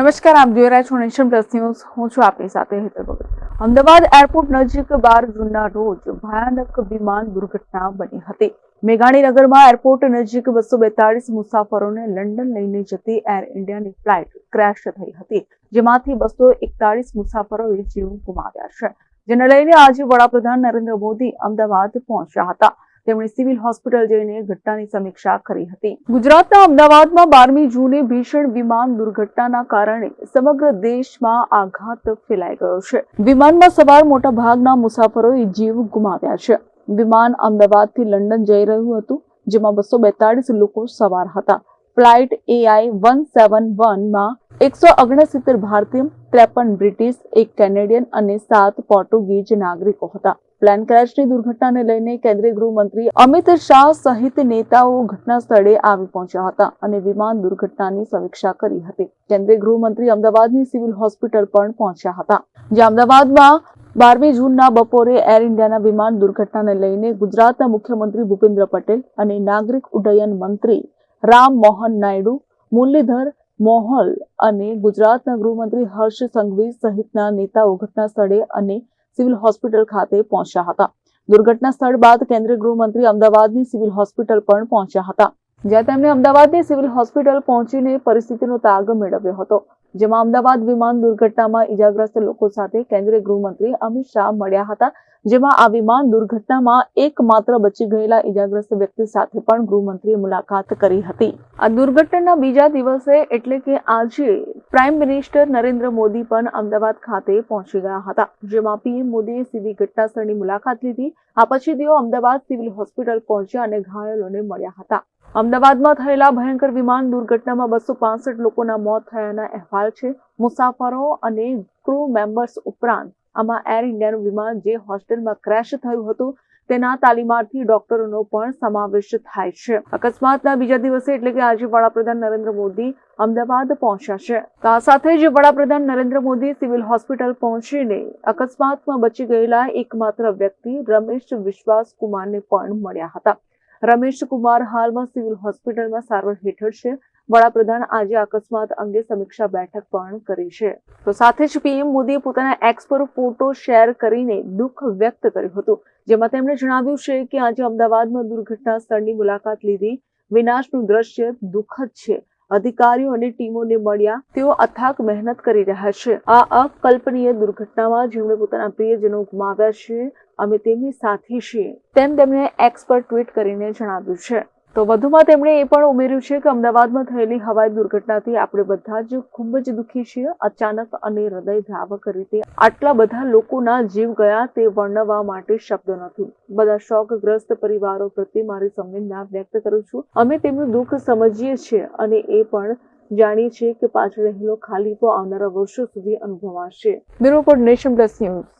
નમસ્કાર, આપ જોઈ રહ્યા છો નેશન પ્લસ ન્યૂઝ. હું છું આપની સાથે હેતર ભગત. અમદાવાદ એરપોર્ટ નજીક બાર જૂનના રોજ ભયાનક વિમાન દુર્ઘટના બની હતી. મેઘાણીનગરમાં એરપોર્ટ નજીક બસો બેતાળીસ મુસાફરોને લંડન લઈને જતી એર ઇન્ડિયાની ફ્લાઇટ ક્રેશ થઈ હતી, જેમાંથી બસો એકતાળીસ મુસાફરોએ જીવ ગુમાવ્યા છે. જેને લઈને આજે વડાપ્રધાન નરેન્દ્ર મોદી અમદાવાદ પહોંચ્યા હતા. તેમણે સિવિલ હોસ્પિટલ જઈને ઘટનાની સમીક્ષા કરી હતી. ગુજરાતના અમદાવાદમાં બારમી જૂને ભીષણ વિમાન દુર્ઘટનાના કારણે સમગ્ર દેશમાં આઘાત ફેલાઈ ગયો છે. વિમાનમાં સવાર મોટા ભાગના મુસાફરોએ જીવ ગુમાવ્યા છે. વિમાન અમદાવાદથી લંડન જઈ રહ્યું હતું, જેમાં બસો બેતાળીસ લોકો સવાર હતા. ફ્લાઇટ એઆઈ વન સેવન વનમાં એકસો ઓગણસિત્તેર ભારતીય ત્રેપન બ્રિટિશ, એક કેનેડિયન અને સાત પોર્ટુગીઝ નાગરિકો હતા. પ્લેન ક્રેશની દુર્ઘટનાને લઈને કેન્દ્રીય ગૃહમંત્રી અમિત શાહ સહિત નેતાઓ ઘટના સ્થળે આવી પહોંચ્યા હતા અને વિમાન દુર્ઘટનાની સમીક્ષા કરી હતી. કેન્દ્રીય ગૃહમંત્રી અમદાવાદની સિવિલ હોસ્પિટલ પણ પહોંચ્યા હતા. જે અમદાવાદમાં બારમી જૂનના બપોરે એર ઇન્ડિયાના વિમાન દુર્ઘટનાને લઈને ગુજરાતના મુખ્યમંત્રી ભૂપેન્દ્ર પટેલ અને નાગરિક ઉડ્ડયન મંત્રી રામ મોહન નાયડુ, મુરલીધર મોહલ અને ગુજરાતના ગૃહમંત્રી હર્ષ સંઘવી સહિતના નેતાઓ ઘટના સ્થળે અને સિવિલ હોસ્પિટલ ખાતે પહોંચ્યા હતા. દુર્ઘટના સ્થળ બાદ કેન્દ્રીય ગૃહમંત્રી અમદાવાદની સિવિલ હોસ્પિટલ પણ પહોંચ્યા હતા. જ્યાં તેમણે અમદાવાદની સિવિલ હોસ્પિટલ પહોંચીને પરિસ્થિતિનો તાગ મેળવ્યો હતો, જેમાં અમદાવાદ વિમાન દુર્ઘટનામાં ઇજાગ્રસ્ત લોકો સાથે કેન્દ્રીય ગૃહમંત્રી અમિત શાહ મળ્યા હતા, જેમાં આ વિમાન દુર્ઘટનામાં એકમાત્ર બચી ગયેલા ઇજાગ્રસ્ત વ્યક્તિ સાથે પણ ગૃહમંત્રીએ મુલાકાત કરી હતી. આ દુર્ઘટનાના બીજા દિવસે એટલે કે આજે પ્રાઇમ મિનિસ્ટર નરેન્દ્ર મોદી પણ અમદાવાદ ખાતે પહોંચી ગયા હતા, જેમાં પીએમ મોદીએ સીધી ઘટના સ્થળની મુલાકાત લીધી, આ પછી તેઓ અમદાવાદ સિવિલ હોસ્પિટલ પહોંચ્યા અને ઘાયલોને મળ્યા હતા. અમદાવાદમાં થયેલા ભયંકર વિમાન દુર્ઘટનામાં બસો પાસઠ લોકોના મોત થયાના અહેવાલ છે. મુસાફરો અને ક્રૂ મેમ્બર્સ ઉપરાંત આમાં એર ઇન્ડિયાનું વિમાન જે હોસ્ટેલમાં ક્રેશ થયું હતું, તેના તાલીમાર્થી ડોક્ટરોનો પણ સમાવેશ થાય છે. અકસ્માતના બીજા દિવસે એટલે કે આજે વડાપ્રધાન નરેન્દ્ર મોદી અમદાવાદ પહોંચ્યા છે. તો આ સાથે જ વડાપ્રધાન નરેન્દ્ર મોદી સિવિલ હોસ્પિટલ પહોંચીને અકસ્માતમાં બચી ગયેલા એકમાત્ર વ્યક્તિ રમેશ વિશ્વાસ કુમારને પણ મળ્યા હતા. રમેશ કુમાર હાલમાં સિવિલ હોસ્પિટલમાં સારવાર હેઠળ છે. વડાપ્રધાન આજે અકસ્માત અંગે સમીક્ષા બેઠક પણ કરી છે. તો સાથે જ પીએમ મોદીએ પોતાના એક્સ પર ફોટો શેર કરીને દુઃખ વ્યક્ત કર્યું હતું. જેમાં તેમણે જણાવ્યું છે કે આજે અમદાવાદમાં દુર્ઘટના સ્થળની મુલાકાત લીધી. વિનાશનું દ્રશ્ય દુઃખદ છે. અધિકારીઓ અને ટીમોને મળ્યા. તેઓ અથાક મહેનત કરી રહ્યા છે. આ અકલ્પનીય દુર્ઘટનામાં જેમણે પોતાના પ્રિયજનો ગુમાવ્યા છે અમે તેમની સાથે છીએ. તેમ તેમણે એક્સ પર ટ્વીટ કરીને જણાવ્યું છે. તો વધુમાં તેમણે એ પણ ઉમેર્યું છે કે અમદાવાદમાં થયેલી હવાઈ દુર્ઘટનાથી આપણે બધા જ ખૂબ જ દુઃખી છીએ. અચાનક અને હૃદયદ્રાવક રીતે આટલા બધા લોકોના જીવ ગયા તે વર્ણવવા માટે શબ્દો નથી. બધા શોકગ્રસ્ત પરિવારો પ્રત્યે મારી સંવેદના વ્યક્ત કરું છું. અમે તેમનું દુઃખ સમજીએ છીએ અને એ પણ જાણીએ છીએ કે પાછળ રહેલો ખાલીપો આવનારા વર્ષો સુધી અનુભવાશે. Bureau report Nation Plus news.